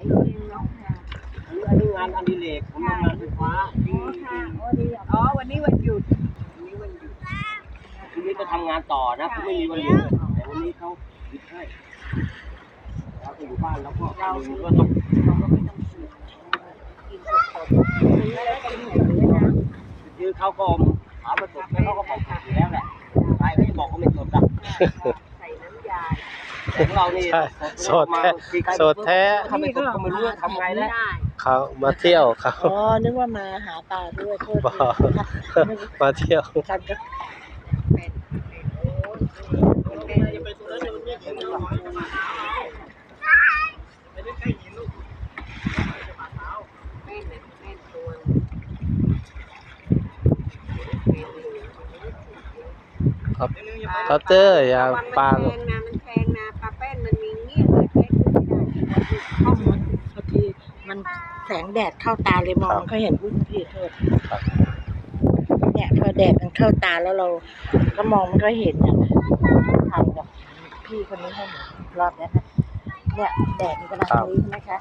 อันนี้งานอดิเรกผมทำงานไฟฟ้าที่อ๋อ วันนี้วันหยุดวันนี้วันหยุดพรุ่งนี้จะทำงานต่อนะผมไม่มีวันหยุดแต่วันนี้เขาหยุดให้เราก็อยู่บ้านแล้วก็เราก็ต้องคือเขาก็ถามมาสดแล้วเขาก็บอกสดอยู่แล้วแหละใครเขาจะบอกเขาไม่สดอะใส่น้ำยาแต่ ของเรานี่ใช่สดแท้สดแท้ทำไม่สดก็ไม่รู้ทำไงแล้วเขามาเที่ยวเขาอ๋อนึกว่ามาหาปลาด้วยโทษบอกมาเที่ยวกันก็ครับเคาน์เตอร์อย่างปลาแพง มันแสงแดดเข้าตาเลยมองก็เห็นอุ้ยพี่โทษเนี่ยพอแดดมันเข้าตาแล้วเรา ก็มองมันก็เห็นอะถ่ายกับพี่คนนี้ให้หนูรอบเนี้ยนะเนี่ยแดดมันกำลังนี้นะคะ